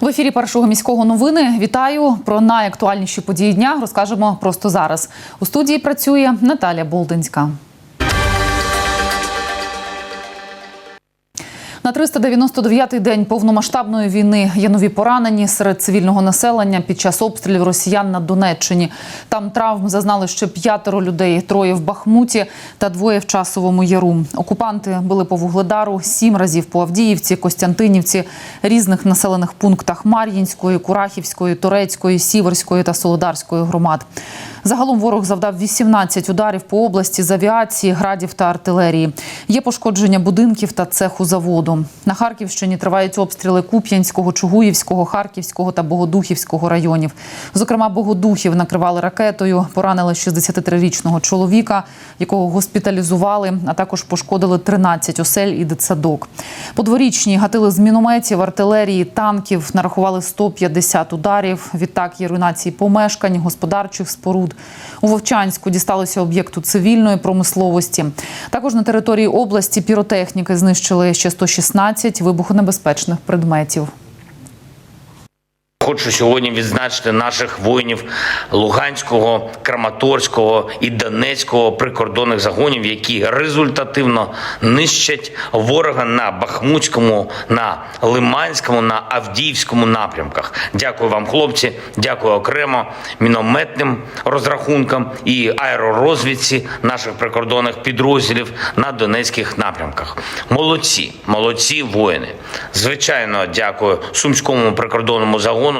В ефірі першого міського новини вітаю про найактуальніші події дня. Розкажемо просто зараз. У студії працює Наталя Болдинська. На 399-й день повномасштабної війни є нові поранені серед цивільного населення під час обстрілів росіян на Донеччині. Там травм зазнали ще п'ятеро людей: троє в Бахмуті та двоє в часовому яру. Окупанти били по вугледару сім разів по Авдіївці, Костянтинівці, різних населених пунктах Мар'їнської, Курахівської, Турецької, Сіверської та Солодарської громад. Загалом ворог завдав 18 ударів по області з авіації, градів та артилерії. Є пошкодження будинків та цеху заводу. На Харківщині тривають обстріли Куп'янського, Чугуївського, Харківського та Богодухівського районів. Зокрема, Богодухів накривали ракетою, поранили 63-річного чоловіка, якого госпіталізували, а також пошкодили 13 осель і дитсадок. Подворічні гатили з мінометів, артилерії, танків, нарахували 150 ударів. Відтак є руйнації помешкань, господарчих споруд. У Вовчанську дісталося об'єкту цивільної промисловості. Також на території області піротехніки знищили ще 116 вибухонебезпечних предметів. Хочу сьогодні відзначити наших воїнів Луганського, Краматорського і Донецького прикордонних загонів, які результативно нищать ворога на Бахмутському, на Лиманському, на Авдіївському напрямках. Дякую вам, хлопці. Дякую окремо мінометним розрахункам і аеророзвідці наших прикордонних підрозділів на Донецьких напрямках. Молодці, молодці воїни. Звичайно, дякую сумському прикордонному загону.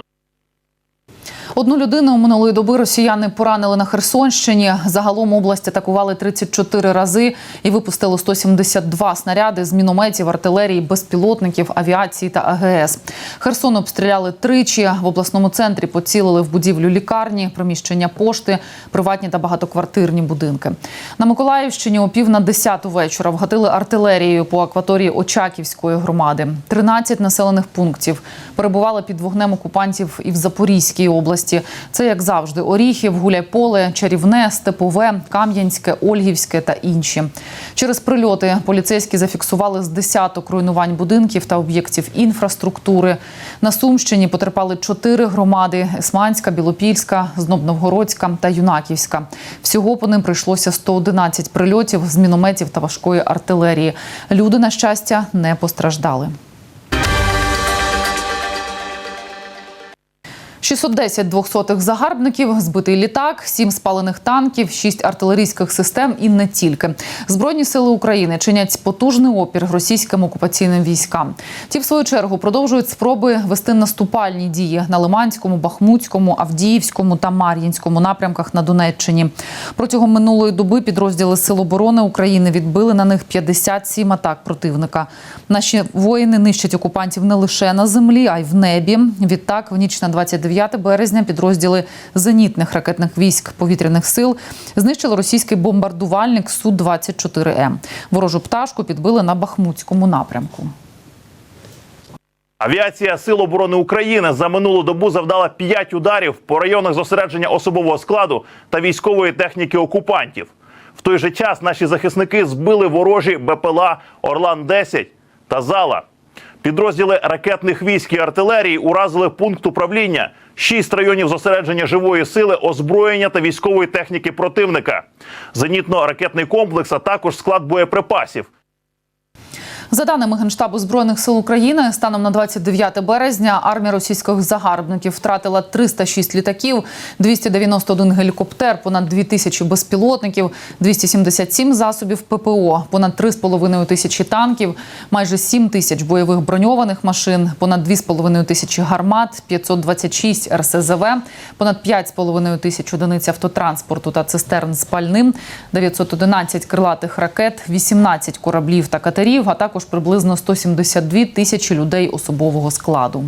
Одну людину минулої доби росіяни поранили на Херсонщині. Загалом область атакували 34 рази і випустили 172 снаряди з мінометів, артилерії, безпілотників, авіації та АГС. Херсон обстріляли тричі. В обласному центрі поцілили в будівлю лікарні, приміщення пошти, приватні та багатоквартирні будинки. На Миколаївщині о пів на 10 вечора вгатили артилерією по акваторії Очаківської громади. 13 населених пунктів перебували під вогнем окупантів і в Запорізькій області. Це як завжди: Оріхів, Гуляйполе, Чарівне, Степове, Кам'янське, Ольгівське та інші. Через прильоти поліцейські зафіксували з десяток руйнувань будинків та об'єктів інфраструктури. На Сумщині потерпали чотири громади: Есманська, Білопільська, Знобновгородська та Юнаківська. Всього по ним прийшлося 111 прильотів з мінометів та важкої артилерії. Люди, на щастя, не постраждали. 610 двохсотих загарбників, збитий літак, 7 спалених танків, 6 артилерійських систем і не тільки. Збройні сили України чинять потужний опір російським окупаційним військам. Ті, в свою чергу, продовжують спроби вести наступальні дії на Лиманському, Бахмутському, Авдіївському та Мар'їнському напрямках на Донеччині. Протягом минулої доби підрозділи Сил оборони України відбили на них 57 атак противника. Наші воїни нищать окупантів не лише на землі, а й в небі. Відтак, в ніч на 29 березня підрозділи зенітних ракетних військ повітряних сил знищили російський бомбардувальник су 24 м Ворожу пташку підбили на Бахмутському напрямку. Авіація Сил оборони України за минулу добу завдала 5 ударів по районах зосередження особового складу та військової техніки окупантів. В той же час наші захисники збили ворожі БПЛА Орлан 10 та Зала. Підрозділи ракетних військ і артилерії уразили пункт управління, шість районів зосередження живої сили, озброєння та військової техніки противника, зенітно-ракетний комплекс, а також склад боєприпасів. За даними Генштабу збройних сил України, станом на 29 березня армія російських загарбників втратила 306 літаків, 291 гелікоптер, понад 2 тисячі безпілотників, 277 засобів ППО, понад 3,5 тисячі танків, майже 7 тисяч бойових броньованих машин, понад 2,5 тисячі гармат, 526 РСЗВ, понад 5,5 тисяч одиниць автотранспорту та цистерн з пальним, 911 крилатих ракет, 18 кораблів та катерів, а також приблизно 172 тисячі людей особового складу.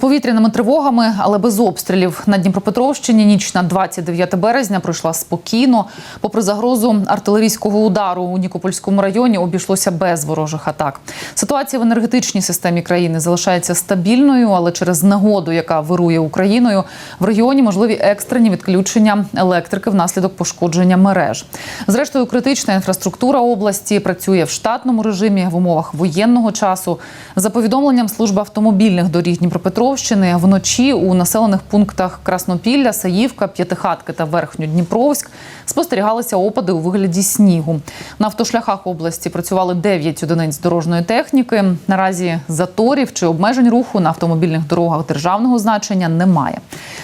Повітряними тривогами, але без обстрілів на Дніпропетровщині ніч на 29 березня пройшла спокійно. Попри загрозу артилерійського удару у Нікопольському районі обійшлося без ворожих атак. Ситуація в енергетичній системі країни залишається стабільною, але через негоду, яка вирує Україною, в регіоні можливі екстрені відключення електрики внаслідок пошкодження мереж. Зрештою, критична інфраструктура області працює в штатному режимі в умовах воєнного часу. За повідомленням служби автомобільних доріг Дніпропетровщини, вночі у населених пунктах Краснопілля, Саївка, П'ятихатки та Верхньодніпровськ спостерігалися опади у вигляді снігу. На автошляхах області працювали 9 одиниць дорожньої техніки. Наразі заторів чи обмежень руху на автомобільних дорогах державного значення немає.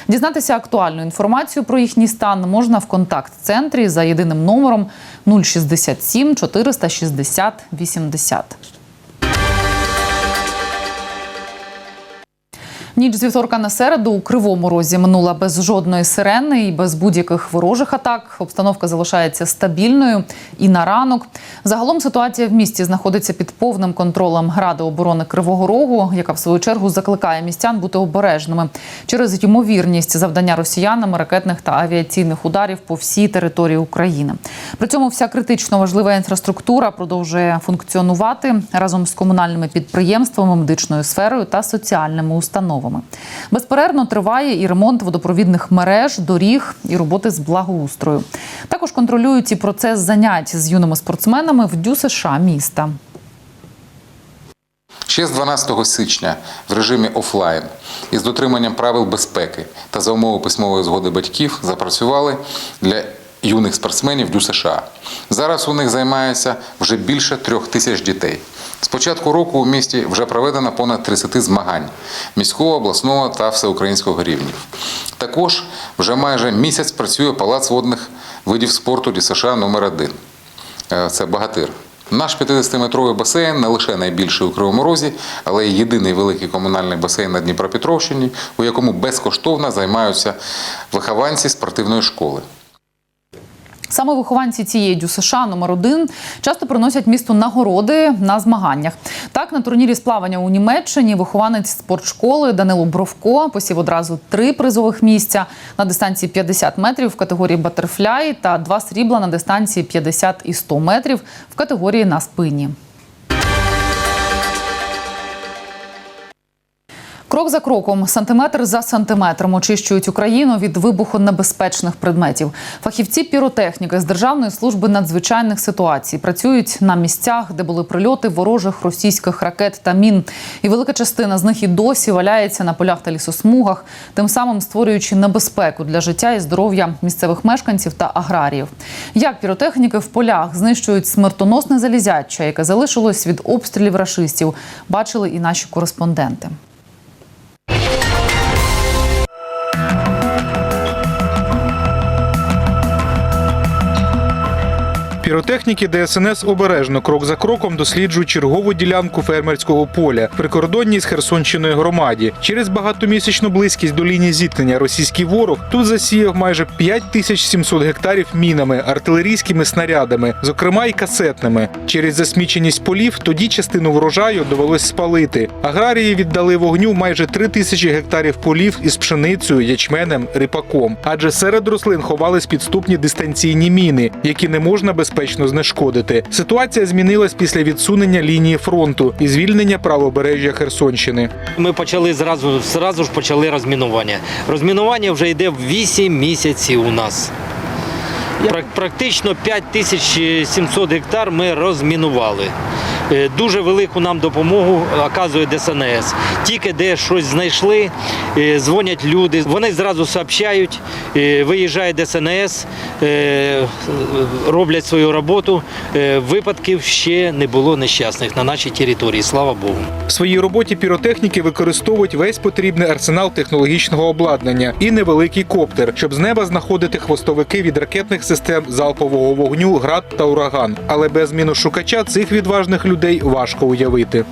Дізнатися актуальну інформацію про їхній стан можна в контакт-центрі за єдиним номером 067 460 80. Ніч з вівторка на середу у кривому розі минула без жодної сирени і без будь-яких ворожих атак. Обстановка залишається стабільною і на ранок. Загалом ситуація в місті знаходиться під повним контролем Ради оборони Кривого Рогу, яка в свою чергу закликає містян бути обережними через ймовірність завдання росіянами ракетних та авіаційних ударів по всій території України. При цьому вся критично важлива інфраструктура продовжує функціонувати разом з комунальними підприємствами, медичною сферою та соціальними установами. Безперервно триває і ремонт водопровідних мереж, доріг і роботи з благоустрою. Також контролюють і процес занять з юними спортсменами в ДЮСШ міста. Ще з 12 січня в режимі офлайн із дотриманням правил безпеки та за умови письмової згоди батьків запрацювали для юних спортсменів ДЮ США. Зараз у них займається вже більше трьох тисяч дітей. З початку року у місті вже проведено понад 30 змагань міського, обласного та всеукраїнського рівнів. Також вже майже місяць працює палац водних видів спорту ДЮ США номер 1 Е, Це Багатир. Наш 50-метровий басейн не лише найбільший у Кривому Розі, але й єдиний великий комунальний басейн на Дніпропетровщині, у якому безкоштовно займаються вихованці спортивної школи. Саме вихованці цієї дю США номер 1 часто приносять місту нагороди на змаганнях. Так, на турнірі з плавання у Німеччині вихованець спортшколи Данило Бровко посів одразу три призових місця на дистанції 50 метрів в категорії батерфляй та два срібла на дистанції 50 і 100 метрів в категорії на спині. Крок за кроком, сантиметр за сантиметром очищують Україну від вибухонебезпечних предметів. Фахівці піротехніки з Державної служби надзвичайних ситуацій працюють на місцях, де були прильоти ворожих російських ракет та мін. І велика частина з них і досі валяється на полях та лісосмугах, тим самим створюючи небезпеку для життя і здоров'я місцевих мешканців та аграріїв. Як піротехніки в полях знищують смертоносне залізяча, яке залишилось від обстрілів рашистів, бачили і наші кореспонденти. Yeah. Піротехніки ДСНС обережно крок за кроком досліджують чергову ділянку фермерського поля прикордонній з Херсонщиною громаді. Через багатомісячну близькість до лінії зіткнення російський ворог тут засіяв майже 5700 гектарів мінами, артилерійськими снарядами, зокрема й касетними. Через засміченість полів тоді частину врожаю довелось спалити. Аграрії віддали вогню майже 3000 гектарів полів із пшеницею, ячменем, ріпаком. Адже серед рослин ховались підступні дистанційні міни, які не можна безпечно знешкодити. Ситуація змінилась після відсунення лінії фронту і звільнення правобережжя Херсонщини. Ми почали зразу, зразу ж почали розмінування. Розмінування вже йде 8 місяців у нас. Прак- Практично 5700 гектар ми розмінували. Е, Дуже велику нам допомогу оказує ДСНС. Тільки де щось знайшли, е, дзвонять люди, вони зразу сообщають, е, виїжджає ДСНС, роблять свою роботу. Випадків ще не було нещасних на нашій території, слава Богу. В своїй роботі піротехніки використовують весь потрібний арсенал технологічного обладнання і невеликий коптер, щоб з неба знаходити хвостовики від ракетних систем залпового вогню, град та ураган. Але без міношукача цих відважних людей важко уявити.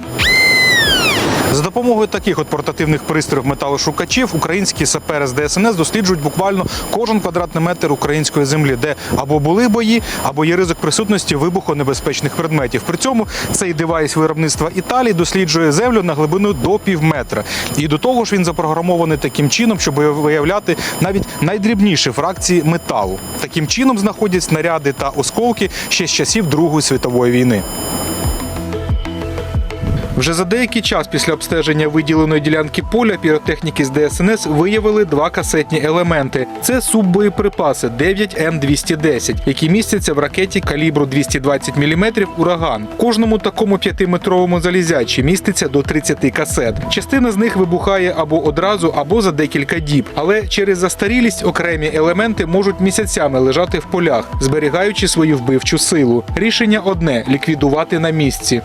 За допомогою таких от портативних пристроїв металошукачів українські сапери з ДСНС досліджують буквально кожен квадратний метр української землі, де або були бої, або є ризик присутності вибухонебезпечних предметів. При цьому цей девайс виробництва Італії досліджує землю на глибину до пів метра. І до того ж він запрограмований таким чином, щоб виявляти навіть найдрібніші фракції металу. Таким чином знаходять снаряди та осколки ще з часів Другої світової війни. Вже за деякий час після обстеження виділеної ділянки поля піротехніки з ДСНС виявили два касетні елементи. Це суббоєприпаси 9М210, які містяться в ракеті калібру 220 мм ураган. В кожному такому п'ятиметровому залізячі міститься до 30 касет. Частина з них вибухає або одразу, або за декілька діб. Але через застарілість окремі елементи можуть місяцями лежати в полях, зберігаючи свою вбивчу силу. Рішення одне ліквідувати на місці.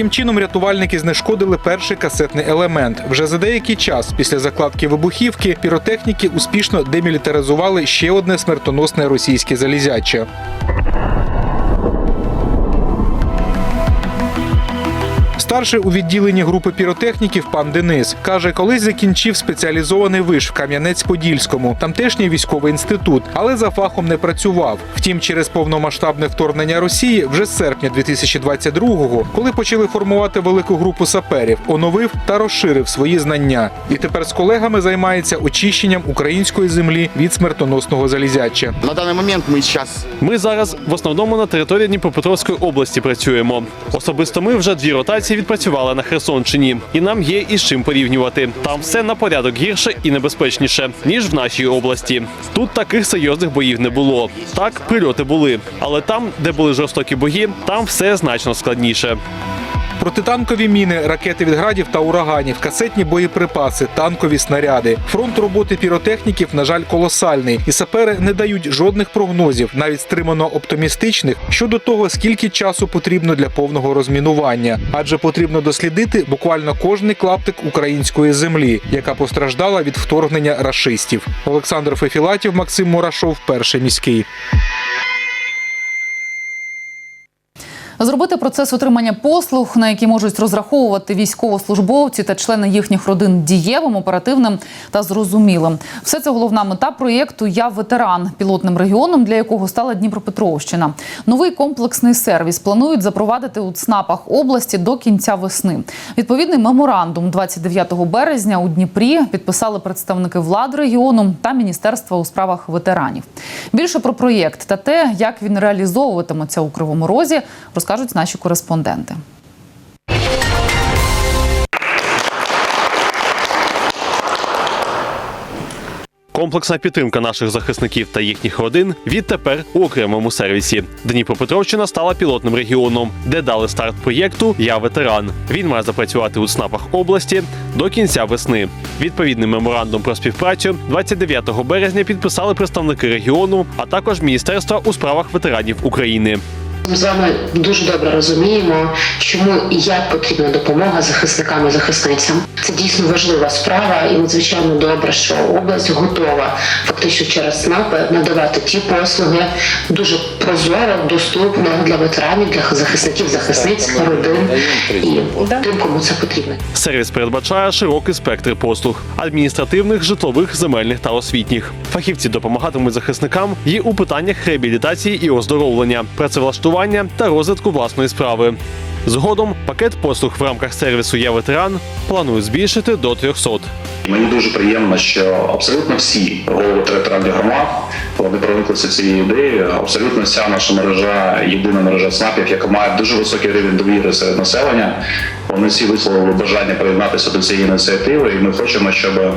Таким чином рятувальники знешкодили перший касетний елемент. Вже за деякий час після закладки вибухівки піротехніки успішно демілітаризували ще одне смертоносне російське залізяче. Старший у відділенні групи піротехніків пан Денис каже, колись закінчив спеціалізований виш в Кам'янець-Подільському, тамтешній військовий інститут, але за фахом не працював. Втім, через повномасштабне вторгнення Росії вже з серпня 2022-го, коли почали формувати велику групу саперів, оновив та розширив свої знання. І тепер з колегами займається очищенням української землі від смертоносного залізяча. На даний момент ми зараз Ми зараз в основному на території Дніпропетровської області працюємо. Особисто ми вже дві ротації відпрацювали на Херсонщині, і нам є із чим порівнювати. Там все на порядок гірше і небезпечніше ніж в нашій області. Тут таких серйозних боїв не було. Так, прильоти були, але там, де були жорстокі бої, там все значно складніше. Протитанкові міни, ракети від градів та ураганів, касетні боєприпаси, танкові снаряди. Фронт роботи піротехніків, на жаль, колосальний, і сапери не дають жодних прогнозів, навіть стримано оптимістичних, щодо того, скільки часу потрібно для повного розмінування, адже потрібно дослідити буквально кожний клаптик української землі, яка постраждала від вторгнення рашистів. Олександр Фефілатів, Максим Мурашов, перший міський. Зробити процес отримання послуг, на які можуть розраховувати військовослужбовці та члени їхніх родин дієвим, оперативним та зрозумілим. Все це головна мета проєкту Я ветеран, пілотним регіоном, для якого стала Дніпропетровщина. Новий комплексний сервіс планують запровадити у ЦНАПах області до кінця весни. Відповідний меморандум 29 березня у Дніпрі підписали представники влади регіону та Міністерства у справах ветеранів. Більше про проєкт та те, як він реалізовуватиметься у Кривому Розі, розкажуть наші кореспонденти. Комплексна підтримка наших захисників та їхніх родин відтепер у окремому сервісі. Дніпропетровщина стала пілотним регіоном, де дали старт проєкту Я ветеран. Він має запрацювати у ЦНАПах області до кінця весни. Відповідний меморандум про співпрацю 29 березня підписали представники регіону, а також Міністерства у справах ветеранів України. Ми з вами дуже добре розуміємо, чому і як потрібна допомога захисникам і захисницям. Це дійсно важлива справа, і надзвичайно добре, що область готова фактично через СНАПи надавати ті послуги дуже прозоро, доступно для ветеранів, для захисників, захисниць, родин і тим, кому це потрібно. Сервіс передбачає широкий спектр послуг адміністративних, житлових, земельних та освітніх. Фахівці допомагатимуть захисникам і у питаннях реабілітації і оздоровлення, працевлаштування та розвитку власної справи. Згодом пакет послуг в рамках сервісу Я ветеран планують збільшити до 300. Мені дуже приємно, що абсолютно всі голови територіальних громад вони прониклися цією ідеєю. Абсолютно вся наша мережа, єдина мережа ЦНАПів, яка має дуже високий рівень довіри серед населення. Вони всі висловили бажання приєднатися до цієї ініціативи, і ми хочемо, щоб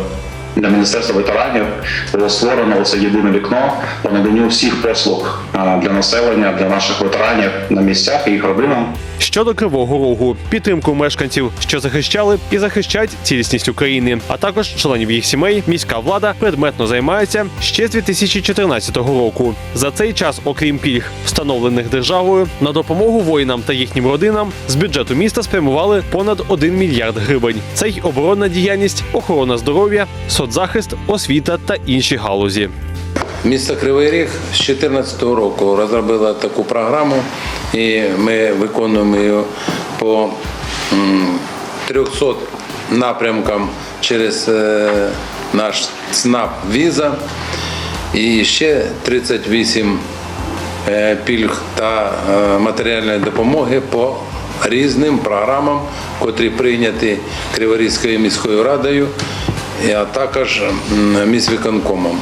для міністерства ветеранів було створено це єдине вікно по наданню всіх послуг для населення, для наших ветеранів на місцях і їх родинам. Щодо Кривого Рогу, підтримку мешканців, що захищали і захищають цілісність України, а також членів їх сімей, міська влада предметно займається ще з 2014 року. За цей час, окрім пільг, встановлених державою, на допомогу воїнам та їхнім родинам з бюджету міста спрямували понад 1 мільярд гривень. Це й оборонна діяльність, охорона здоров'я, соцзахист, освіта та інші галузі. Місто Кривий Ріг з 2014 року розробило таку програму, і ми виконуємо її по 300 напрямкам через е, наш ЦНАП Віза і ще 38 е, пільг та е, матеріальної допомоги по різним програмам, котрі прийняті Криворізькою міською радою, а також міськвиконкомом.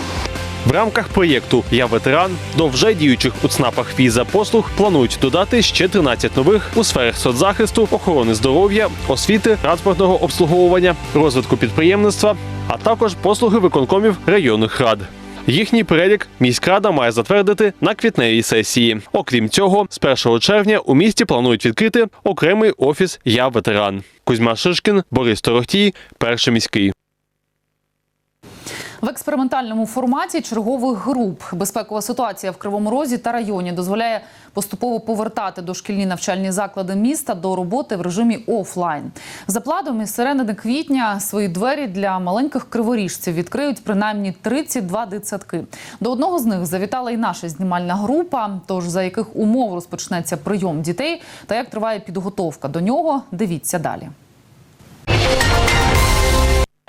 В рамках проєкту Я ветеран до вже діючих у ЦНАПах віза послуг планують додати ще 13 нових у сферах соцзахисту, охорони здоров'я, освіти, транспортного обслуговування, розвитку підприємництва, а також послуги виконкомів районних рад. Їхній перелік міськрада має затвердити на квітневій сесії. Окрім цього, з 1 червня у місті планують відкрити окремий офіс Я ветеран. Кузьма Шишкін, Борис Торохтій, перший міський. В експериментальному форматі чергових груп безпекова ситуація в Кривому Розі та районі дозволяє поступово повертати дошкільні навчальні заклади міста до роботи в режимі офлайн. За планом із середини квітня свої двері для маленьких криворіжців відкриють принаймні 32 дитсадки. До одного з них завітала і наша знімальна група. Тож за яких умов розпочнеться прийом дітей та як триває підготовка до нього, дивіться далі.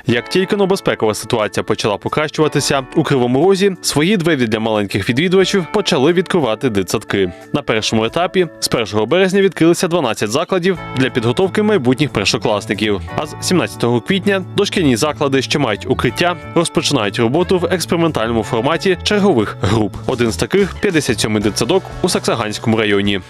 Як тільки но безпекова ситуація почала покращуватися, у Кривому Розі свої двері для маленьких відвідувачів почали відкривати дитсадки. На першому етапі з 1 березня відкрилися 12 закладів для підготовки майбутніх першокласників. А з 17 квітня дошкільні заклади, що мають укриття, розпочинають роботу в експериментальному форматі чергових груп. Один з таких 57-й дитсадок у Саксаганському районі.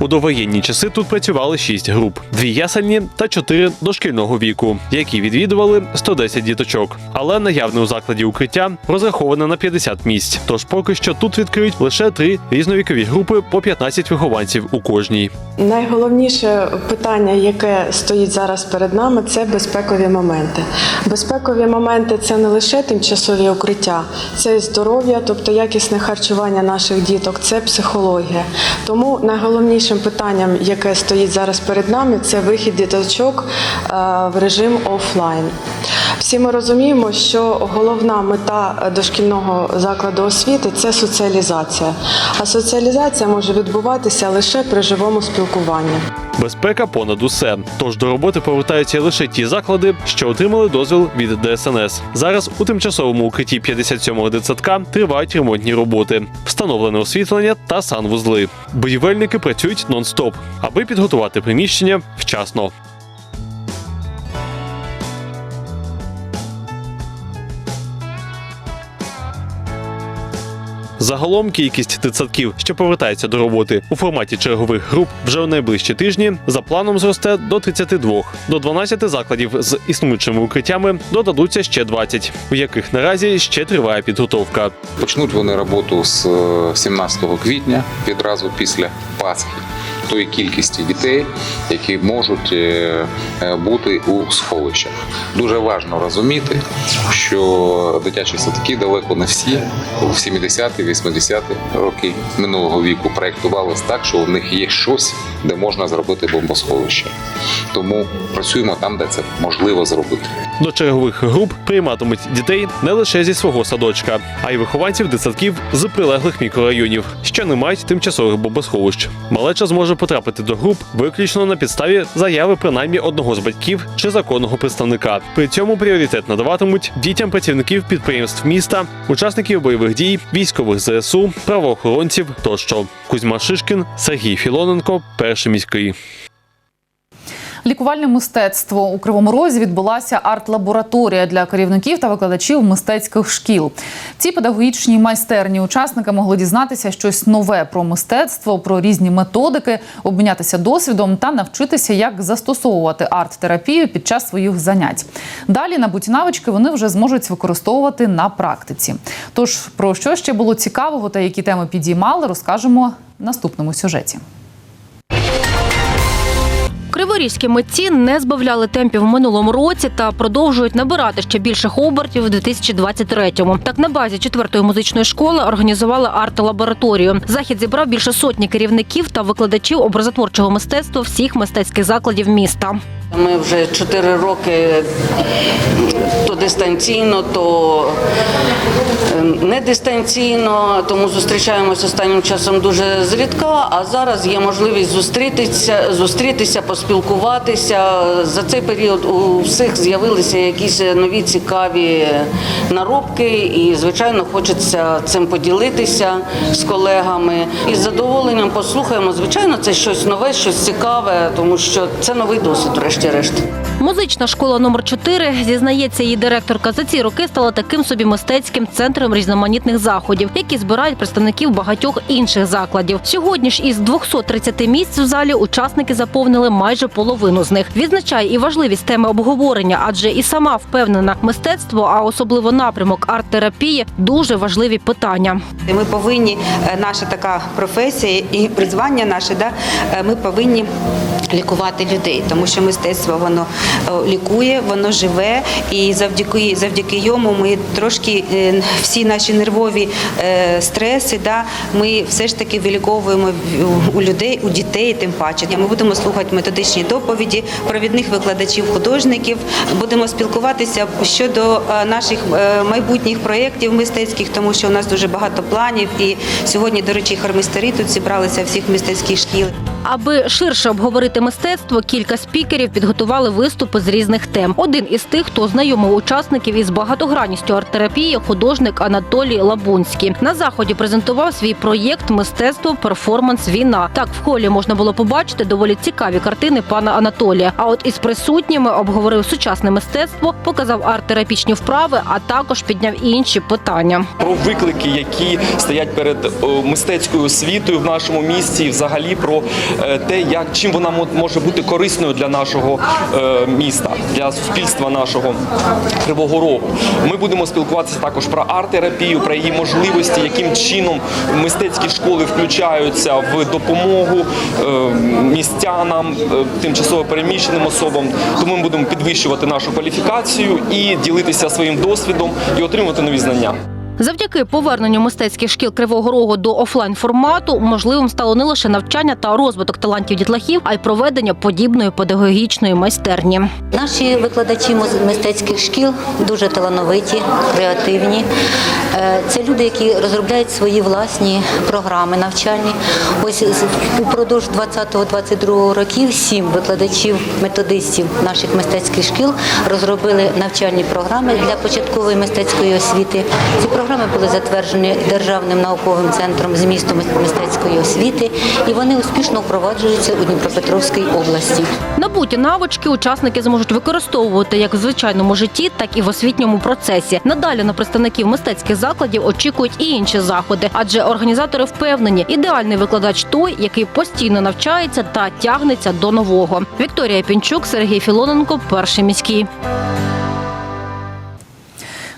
У довоєнні часи тут працювали шість груп: дві ясельні та чотири дошкільного віку, які відвідували 110 діточок. Але наявне у закладі укриття розраховане на 50 місць. Тож поки що тут відкриють лише три різновікові групи по 15 вихованців у кожній. Найголовніше питання, яке стоїть зараз перед нами, це безпекові моменти. Безпекові моменти це не лише тимчасові укриття, це і здоров'я, тобто якісне харчування наших діток, це психологія. Тому найголовнішим питанням, яке стоїть зараз перед нами, це вихід діточок е, в режим офлайн. Всі ми розуміємо, що головна мета дошкільного закладу освіти це соціалізація. А соціалізація може відбуватися лише при живому спілкуванні. Безпека понад усе. Тож до роботи повертаються лише ті заклади, що отримали дозвіл від ДСНС. Зараз у тимчасовому укритті 57-го дитсадка тривають ремонтні роботи, встановлене освітлення та санвузли. Будівельники працюють нон-стоп, аби підготувати приміщення вчасно. Загалом кількість дитсадків, що повертається до роботи у форматі чергових груп, вже у найближчі тижні за планом зросте до 32. До 12 закладів з існуючими укриттями додадуться ще 20, у яких наразі ще триває підготовка. Почнуть вони роботу з е, 17 квітня, відразу після Пасхи. Тої кількості дітей, які можуть е, е, бути у сховищах. Дуже важливо розуміти, що дитячі садки далеко не всі в 70-ті, 80-ті роки минулого віку проєктувалися так, що в них є щось, де можна зробити бомбосховище. Тому працюємо там, де це можливо зробити. До чергових груп прийматимуть дітей не лише зі свого садочка, а й вихованців дитсадків з прилеглих мікрорайонів, що не мають тимчасових бомбосховищ. Малеча зможе потрапити до груп виключно на підставі заяви принаймні одного з батьків чи законного представника. При цьому пріоритет надаватимуть дітям працівників підприємств міста, учасників бойових дій, військових ЗСУ, правоохоронців тощо. Кузьма Шишкін, Сергій Філоненко, перший міський. Лікувальне мистецтво у Кривому Розі відбулася арт-лабораторія для керівників та викладачів мистецьких шкіл. В цій педагогічній майстерні учасники могли дізнатися щось нове про мистецтво, про різні методики, обмінятися досвідом та навчитися, як застосовувати арт-терапію під час своїх занять. Далі набуті навички вони вже зможуть використовувати на практиці. Тож про що ще було цікавого та які теми підіймали, розкажемо в наступному сюжеті. Криворізькі митці не збавляли темпів в минулому році та продовжують набирати ще більших обертів у 2023-му. Так на базі четвертої музичної школи організували арт-лабораторію. Захід зібрав більше сотні керівників та викладачів образотворчого мистецтва всіх мистецьких закладів міста. Ми вже чотири роки то дистанційно, то е, не дистанційно, тому зустрічаємося останнім часом дуже зрідка. А зараз є можливість зустрітися, зустрітися, поспілкуватися. За цей період у всіх з'явилися якісь нові цікаві наробки, і звичайно хочеться цим поділитися з колегами. І з задоволенням послухаємо. Звичайно, це щось нове, щось цікаве, тому що це новий досвід, врешті-решт. Музична школа номер 4 зізнається, її директорка за ці роки стала таким собі мистецьким центром різноманітних заходів, які збирають представників багатьох інших закладів. Сьогодні ж із 230 місць в залі учасники заповнили майже половину з них. Відзначає і важливість теми обговорення, адже і сама впевнена, мистецтво, а особливо напрямок арт-терапії дуже важливі питання. Ми повинні, е, наша така професія і призвання наше, да, е, ми повинні лікувати людей, тому що мистецтво воно лікує, воно живе, і завдяки завдяки йому ми трошки е, всі наші нервові е, стреси, да, ми все ж таки виліковуємо у людей, у дітей, тим паче. Ми будемо слухати методичні доповіді провідних викладачів, художників, будемо спілкуватися щодо е, наших е, майбутніх проєктів мистецьких, тому що у нас дуже багато планів. І сьогодні, до речі, хормістері тут зібралися всіх мистецьких шкіл. Аби ширше обговорити мистецтво, кілька спікерів підготували виступи з різних тем. Один із тих, хто знайомив учасників із багатогранністю арт-терапії, художник Анатолій Лабунський. На заході презентував свій проєкт Мистецтво перформанс війна. Так в холі можна було побачити доволі цікаві картини пана Анатолія. А от із присутніми обговорив сучасне мистецтво, показав арт-терапічні вправи, а також підняв інші питання. про виклики, які стоять перед мистецькою освітою в нашому місті, взагалі про е, те, як чим вона мо- може бути корисною для нашого е, міста, для суспільства нашого Кривого Рогу. Ми будемо спілкуватися також про арт-терапію, про її можливості, яким чином мистецькі школи включаються в допомогу е, містянам, е, тимчасово переміщеним особам. Тому ми будемо підвищувати нашу кваліфікацію і ділитися своїм досвідом і отримувати нові знання. Завдяки поверненню мистецьких шкіл Кривого Рогу до офлайн формату можливим стало не лише навчання та розвиток талантів дітлахів, а й проведення подібної педагогічної майстерні. Наші викладачі мистецьких шкіл дуже талановиті, креативні. Е, Це люди, які розробляють свої власні програми навчальні. Ось упродовж 20-22 років сім викладачів, методистів наших мистецьких шкіл розробили навчальні програми для початкової мистецької освіти. Ці програми були затверджені Державним науковим центром змісту мистецької освіти, і вони успішно впроваджуються у Дніпропетровській області. Набуті навички учасники зможуть використовувати як в звичайному житті, так і в освітньому процесі. Надалі на представників мистецьких закладів очікують і інші заходи, адже організатори впевнені, ідеальний викладач той, який постійно навчається та тягнеться до нового. Вікторія Пінчук, Сергій Філоненко, перший міський.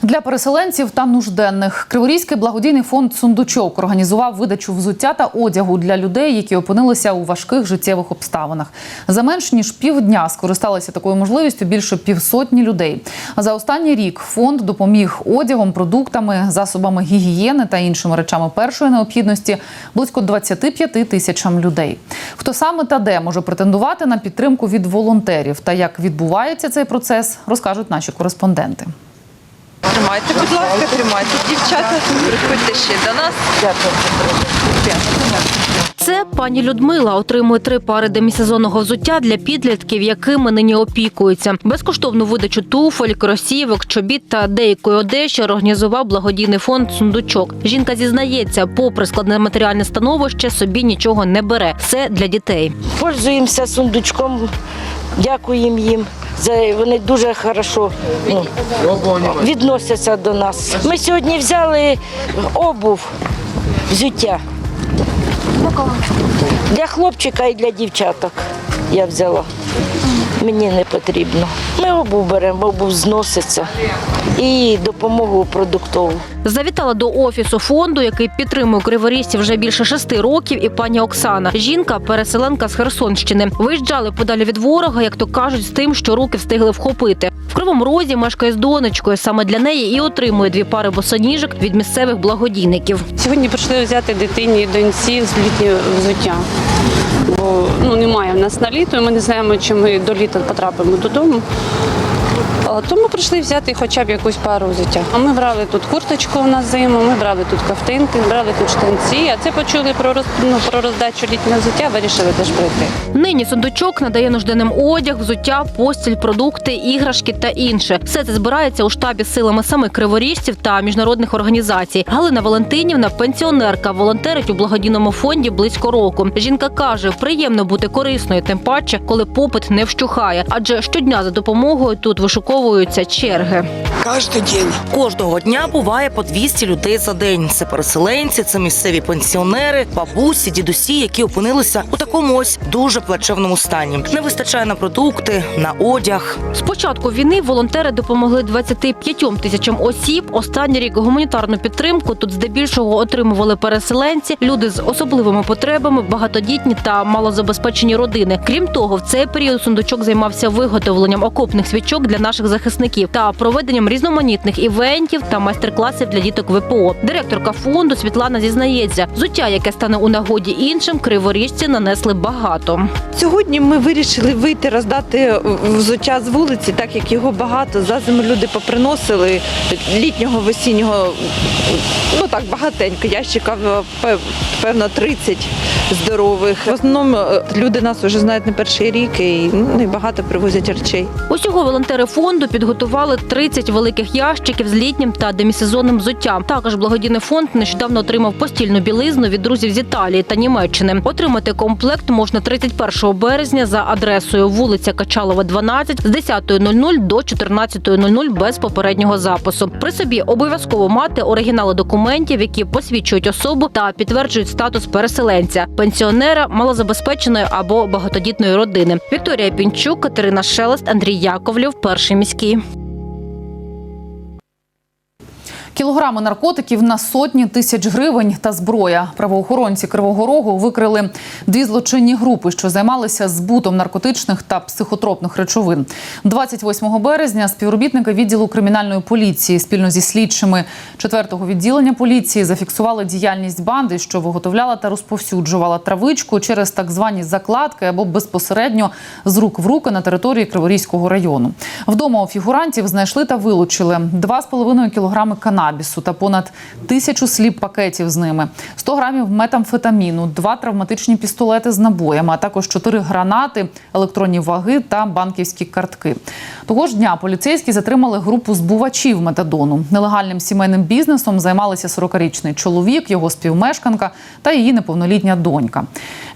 Для переселенців та нужденних Криворізький благодійний фонд Сундучок організував видачу взуття та одягу для людей, які опинилися у важких життєвих обставинах. За менш ніж півдня скористалися такою можливістю більше півсотні людей. За останній рік фонд допоміг одягом, продуктами, засобами гігієни та іншими речами першої необхідності близько 25 тисячам людей. Хто саме та де може претендувати на підтримку від волонтерів та як відбувається цей процес, розкажуть наші кореспонденти. Тримайте, будь ласка, тримайте. Дівчата, приходьте ще до нас. Це пані Людмила отримує три пари демісезонного взуття для підлітків, якими нині опікуються. Безкоштовну видачу туфель, кросівок, чобіт та деякої одежі організував благодійний фонд Сундучок. Жінка зізнається, попри складне матеріальне становище, собі нічого не бере. Все для дітей. Пользуємося сундучком, дякуємо їм. Вони дуже хорошо ну, відносяться до нас. Ми сьогодні взяли обув, взуття. Для хлопчика і для дівчаток я взяла. Мені не потрібно. Ми обув беремо, обув зноситься і допомогу продуктову. Завітала до офісу фонду, який підтримує криворіжців вже більше шести років, і пані Оксана. Жінка переселенка з Херсонщини. Виїжджали подалі від ворога, як то кажуть, з тим, що руки встигли вхопити. В Кривому Розі мешкає з донечкою. Саме для неї і отримує дві пари босоніжок від місцевих благодійників. Сьогодні прийшли взяти дитині і доньці з літнього взуття. Ну, немає в нас на літо, і ми не знаємо, чи ми до літа потрапимо додому. А, Тому прийшли взяти хоча б якусь пару взуття. Ми брали тут курточку на зиму, ми брали тут ковтинки, брали тут штанці. А це почули про роз, ну, про роздачу літнього взуття, вирішили теж прийти. Нині сундучок надає нужденним одяг, взуття, постіль, продукти, іграшки та інше. Все це збирається у штабі силами самих криворіжців та міжнародних організацій. Галина Валентинівна, пенсіонерка, волонтерить у благодійному фонді близько року. Жінка каже, приємно бути корисною, тим паче, коли попит не вщухає, адже щодня за допомогою тут вишуковуються черги. Кожен день. Кожного дня буває по 200 людей за день. Це переселенці, це місцеві пенсіонери, бабусі, дідусі, які опинилися у такому ось дуже плачевному стані. Не вистачає на продукти, на одяг. З початку війни волонтери допомогли 25 тисячам осіб. Останній рік гуманітарну підтримку тут здебільшого отримували переселенці, люди з особливими потребами, багатодітні та малозабезпечені родини. Крім того, в цей період сундучок займався виготовленням окопних свічок для наших захисників та проведенням різноманітних івентів та майстер-класів для діток ВПО. Директорка фонду Світлана зізнається, взуття, яке стане у нагоді іншим, криворіжці нанесли багато. Сьогодні ми вирішили вийти роздати взуття з вулиці, так як його багато. За зиму люди поприносили літнього, весіннього, ну так багатенько. Ящиків, пев- певно, 30 здорових. В основному е, люди нас вже знають не перший рік і, ну, і багато привозять речей. Усього волонтери фонду підготували 30 великих ящиків з літнім та демісезонним взуттям. Також благодійний фонд нещодавно отримав постільну білизну від друзів з Італії та Німеччини. Отримати комплект можна 31 березня за адресою вулиця Качалова, 12 з 10.00 до 14.00 без попереднього запису. При собі обов'язково мати оригінали документів, які посвідчують особу та підтверджують статус переселенця, пенсіонера, малозабезпеченої або багатодітної родини. Вікторія Пінчук, Катерина Шелест, Андрій Яковлів, перший міський. Кілограми наркотиків на сотні тисяч гривень та зброя. Правоохоронці Кривого Рогу викрили дві злочинні групи, що займалися збутом наркотичних та психотропних речовин. 28 березня співробітники відділу кримінальної поліції спільно зі слідчими 4-го відділення поліції зафіксували діяльність банди, що виготовляла та розповсюджувала травичку через так звані закладки або безпосередньо з рук в руки на території Криворізького району. Вдома у фігурантів знайшли та вилучили 2,5 кілограми канабісу та понад тисячу сліп пакетів з ними, 100 грамів метамфетаміну, два травматичні пістолети з набоями, а також 4 гранати, електронні ваги та банківські картки. Того ж дня поліцейські затримали групу збувачів метадону. Нелегальним сімейним бізнесом займалися 40-річний чоловік, його співмешканка та її неповнолітня донька.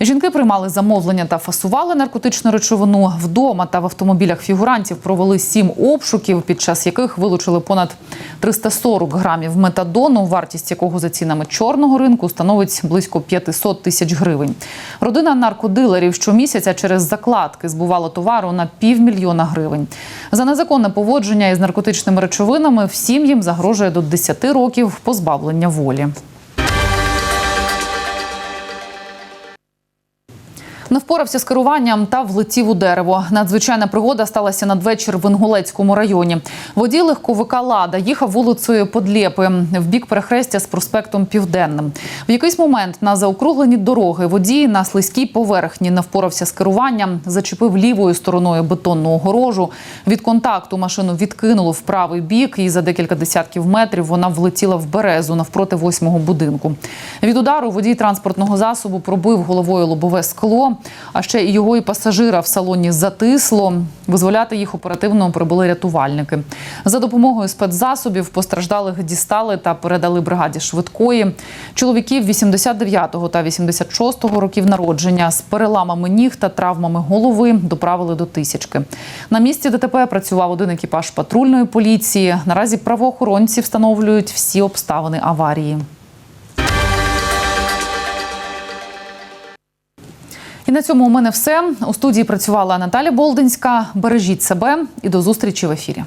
Жінки приймали замовлення та фасували наркотичну речовину вдома та в автомобілях фігурантів провели сім обшуків, під час яких вилучили понад 340 грамів метадону, вартість якого за цінами чорного ринку становить близько 500 тисяч гривень. Родина наркодилерів щомісяця через закладки збувала товару на півмільйона гривень. За незаконне поводження із наркотичними речовинами всім їм загрожує до 10 років позбавлення волі. Не впорався з керуванням та влетів у дерево. Надзвичайна пригода сталася надвечір в Інгулецькому районі. Водій легковика Лада їхав вулицею Подлєпи в бік перехрестя з проспектом Південним. В якийсь момент на заокруглені дороги водій на слизькій поверхні не впорався з керуванням, зачепив лівою стороною бетонну огорожу. Від контакту машину відкинуло в правий бік, і за декілька десятків метрів вона влетіла в березу навпроти восьмого будинку. Від удару водій транспортного засобу пробив головою лобове скло. А ще його і пасажира в салоні затисло. Визволяти їх оперативно прибули рятувальники. За допомогою спецзасобів постраждалих дістали та передали бригаді швидкої. Чоловіків 89-го та 86-го років народження з переламами ніг та травмами голови доправили до тисячки. На місці ДТП працював один екіпаж патрульної поліції. Наразі правоохоронці встановлюють всі обставини аварії. І на цьому у мене все. У студії працювала Наталя Болдинська. Бережіть себе і до зустрічі в ефірі.